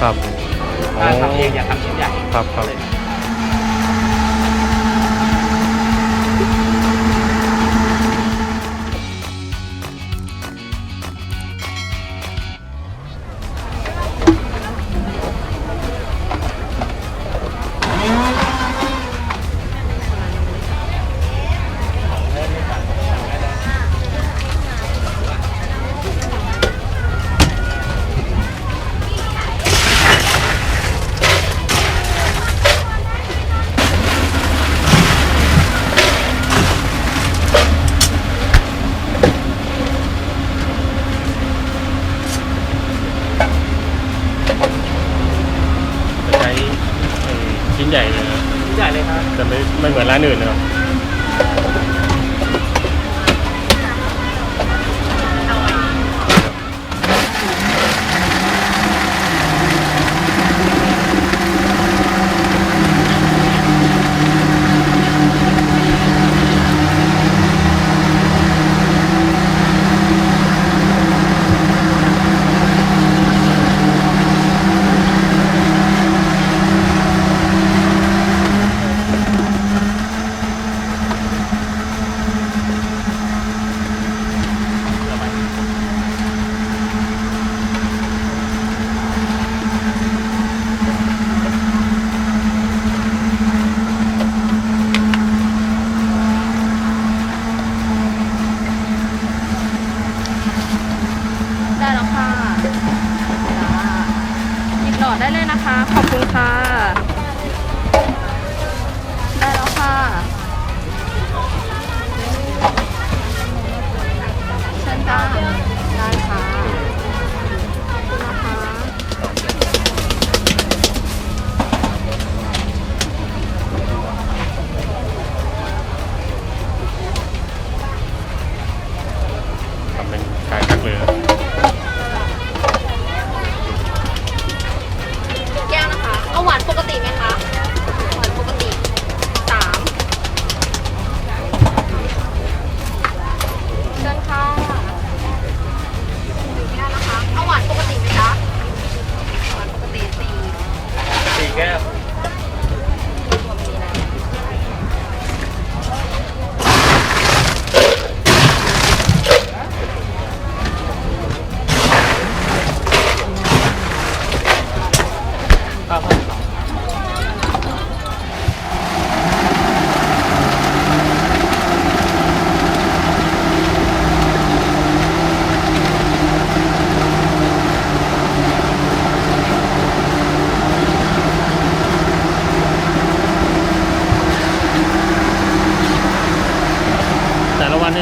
ครับทำเองอย่าทำชิ้นใหญ่ครับครับ ไม่ไม่เหมือนร้านอื่นเนะ สี่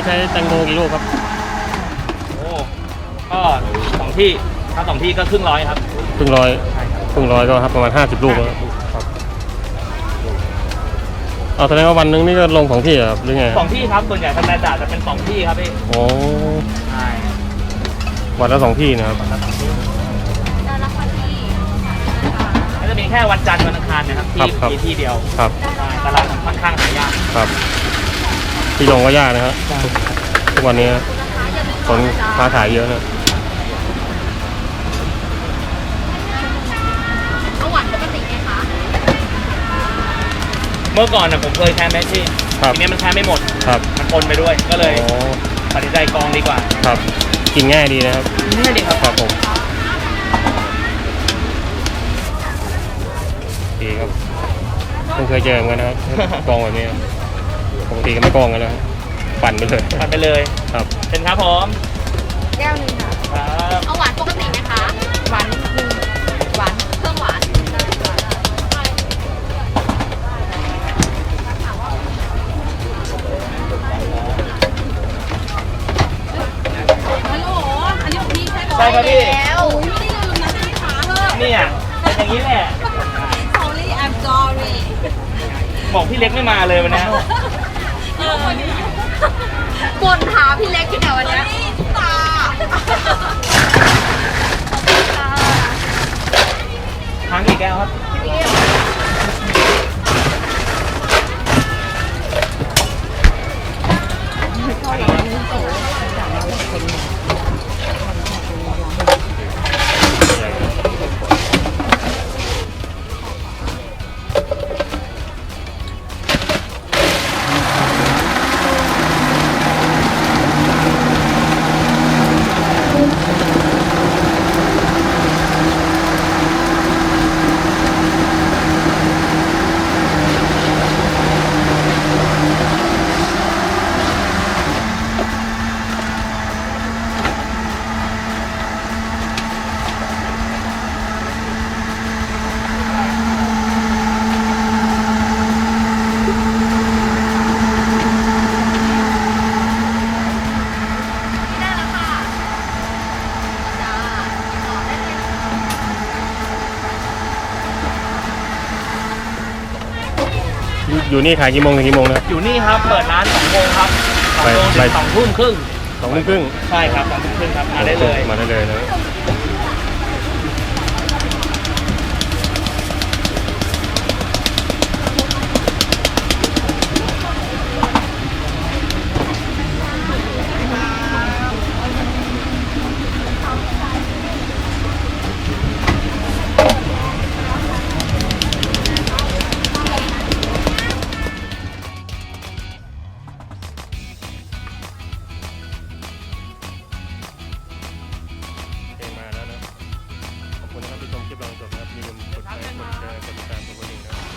ใช้แตงโมกี่ลูกครับ โอ้ก็สองที่ถ้าสองที่ก็ครึ่งร้อยครับครึ่งร้อยใช่ครับครึ่งร้อยก็ครับประมาณห้าสิบลูกแล้วครับเอาแสดงว่าวันหนึงนี่ก็ลงของที่เหรอครับหรือไงสองที่ครับส่วนใหญ่สแตนดาร์ดจะเป็นสองที่ครับพี่โอ้ใช่วันละสองที่นะครับได้แล้วค่ะพี่นะคะก็จะมีแค่วันจันทร์วันอังคารนะครับที่มีที่เดียวครับใช่ตลาดค่อนข้างหายากครับ ที่ลงก็ยากนะครับทุกวันนี้นะคะอย่าลืมคนค้าขายเยอะนะเอาหวานปกติไหมคะเมื่อก่อนนะผมเคยแค่แมชชีนครับทีนี้มันแค่ไม่หมดครับมันปนไปด้วยก็เลยโอ้ตัดสินใจกองดีกว่าครับ กินง่ายดีนะครับนี่ดีครับครับผมดีครับเพิ่งเคยเจอเหมือนกันนะครับกองแบบนี้ครับ ปกติก็ไม่กองกันแล้วครับปั่นไปเลยตัดไปเลยครับเป็นครับผมแก้วหนึงค่ะ ครับเอาหวานปกติไหมคะ หวานหนึ่งหวานเครื่องหวาน ฮัลโหล อันนี้ของพี่ใช่ไหมใช่ครับพี่แล้วไม่ได้ลืมนะพี่ขาเถอะเนี่ยเป็นอย่างนี้แหละ sorry I'm sorry บอกพี่เล็กไม่มาเลยวันนี้ บ่นหาพี่เล็กที่ไหนวันเนี้ยตาค้างกี่แก้วครับ อยู่นี่ขายกี่โมงถึงกี่โมงนะครับ อยู่นี่ครับ เปิดร้านสองโมงครับสองโมงไปถึงสองทุ่มครึ่งสองโมงครึ่งใช่ครับสองทุ่มครึ่งครับ มาได้เลย มาได้เลยนะครับ นะครับที่ชมคลิปเราจบนครับมีคนกดไลค์กดแชร์กดติดตามกดกระดิ่งนะครับ